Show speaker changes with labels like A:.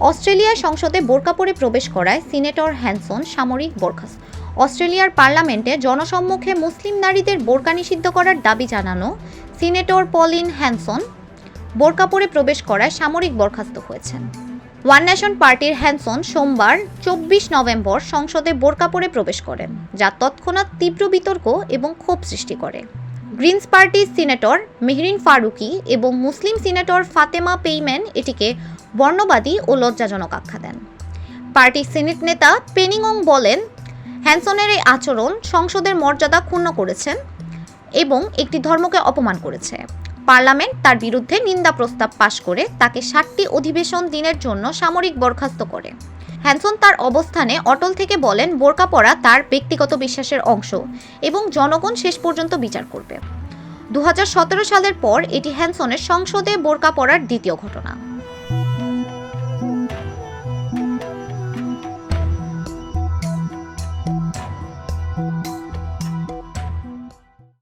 A: অস্ট্রেলিয়ার সংসদে বোরকা পরে প্রবেশ করায় সিনেটর হ্যানসন সামরিক বরখাস্ত। অস্ট্রেলিয়ার পার্লামেন্টে জনসম্মুখে মুসলিম নারীদের বোরকা নিষিদ্ধ করার দাবি জানানো সিনেটর পলিন হ্যানসন। বোরকা পরে প্রবেশ করায় সামরিক বরখাস্ত হয়েছেন। ওয়ান নেশন পার্টির হ্যানসন সোমবার, চব্বিশ নভেম্বর সংসদে বোরকা পরে প্রবেশ করেন, যা তৎক্ষণাৎ তীব্র বিতর্ক এবং ক্ষোভ সৃষ্টি করে। গ্রিনস পার্টির সিনেটর মেহরিন ফারুকি এবং মুসলিম সিনেটর ফাতেমা পেইম্যান এটিকে বর্ণবাদী ও লজ্জাজনক আখ্যা দেন। পার্টির সিনেট নেতা পেনিংং বলেন, হ্যানসনের এই আচরণ সংসদের মর্যাদা ক্ষুণ্ণ করেছেন এবং একটি ধর্মকে অপমান করেছে। পার্লামেন্ট তার বিরুদ্ধে নিন্দা প্রস্তাব পাশ করে তাকে ষাটটি অধিবেশন দিনের জন্য সামরিক বরখাস্ত করে। হ্যানসন তার অবস্থানে অটল থেকে বলেন, বোরকা পরা তার ব্যক্তিগত বিশ্বাসের অংশ এবং জনগণ শেষ পর্যন্ত বিচার করবে। দু হাজার সতেরো সালের পর এটি হ্যানসনের সংসদে বোরকা পরার দ্বিতীয় ঘটনা।